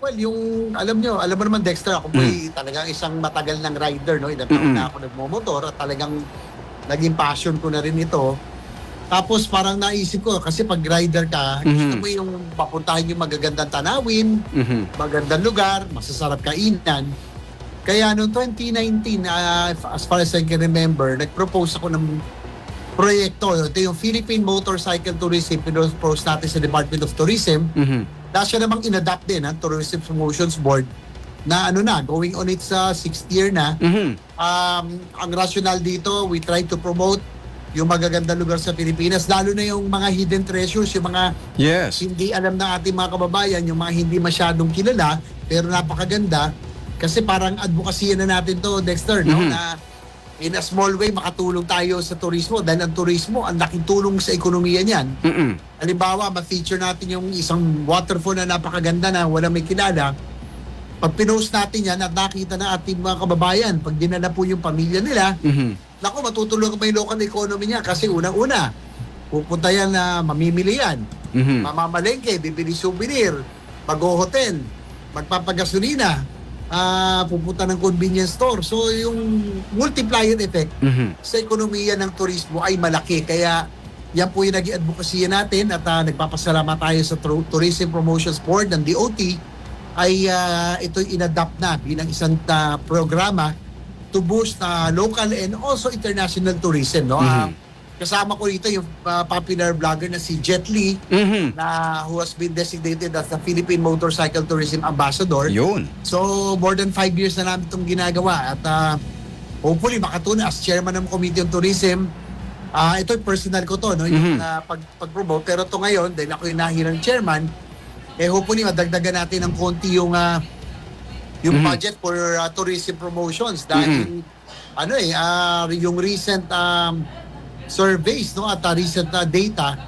Well, yung, alam nyo, alam mo naman Dexter, ako po'y talagang isang matagal ng rider, no? Ilang taon Mm. na ako nagmomotor at talagang naging passion ko na rin ito. Tapos parang naisip ko, kasi pag rider ka, gusto Mhm. mo yung papuntahin yung magagandang tanawin, Mhm. magandang lugar, masasarap kainan. Kaya noong 2019, ah, as far as I can remember, nag-propose ako ng proyekto. Ito yung Philippine Motorcycle Tourism, pinopose natin sa Department of Tourism. Mhm. Dahil siya namang inadapt din ng Tourism Promotions Board na ano na, going on its uh, sixth year na. Mhm. Um, ang rationale dito, we try to promote yung magaganda lugar sa Pilipinas, lalo na yung mga hidden treasures, yung mga Yes. hindi alam ng ating mga kababayan, yung mga hindi masyadong kilala, pero napakaganda. Kasi parang advocacy na natin to, Dexter, no? Mhm. na in a small way makatulong tayo sa turismo dahil ang turismo ang laking tulong sa ekonomiya niyan. Mhm. Halimbawa, ma-feature natin yung isang waterfall na napakaganda na wala may kilala. Pag pinost natin yan at nakita na ating mga kababayan, pag dinala po yung pamilya nila, Mhm. naku, matutulong yung local economy niya kasi unang-una, pupunta yan na mamimili yan, Mhm. mamamalengke, bibili souvenir, mag-hotel, magpapagasolina, ah pupunta ng convenience store. So yung multiplier effect Mhm. sa ekonomiya ng turismo ay malaki. Kaya yan po yung naging advocacy natin at ah, nagpapasalamat tayo sa Tourism Promotions Board ng DOT ay uh, ito inadapt na bilang isang ah, programa to boost ah, local and also international tourism. No? Ah, Mhm. Kasama ko dito yung ah, popular vlogger na si Jet Li Mhm. na who has been designated as the Philippine Motorcycle Tourism Ambassador. Yun. So, more than five years na namin itong ginagawa. At uh, hopefully, makatuna as chairman ng Committee on Tourism. Ah, ito yung personal ko to, no? Yung Mhm. ah, pag, pag-promote. Pero to ngayon, dahil ako yung nahirang chairman, eh hopefully, madagdagan natin ng konti yung ah, yung Mhm. budget for ah, tourism promotions. Dahil, ano eh, ah, yung recent um, surveys, no? At ah, recent ah, data,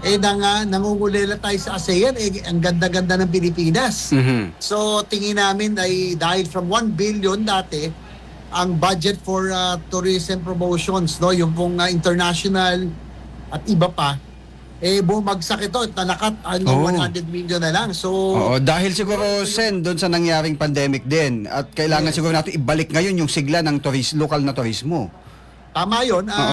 eh nang, ah, nangungulela tayo sa ASEAN, eh, ang ganda-ganda ng Pilipinas. Mhm. So tingin namin ay dahil from 1 billion dati ang budget for uh, tourism promotions no yung pong uh, international at iba pa eh bumagsak ito at nalakat hanggang Oo. 100 million na lang. So Oo, dahil siguro sen doon sa nangyaring pandemic din at kailangan Yes. siguro natin ibalik ngayon yung sigla ng turis, lokal na turismo. tama 'yon. Ah,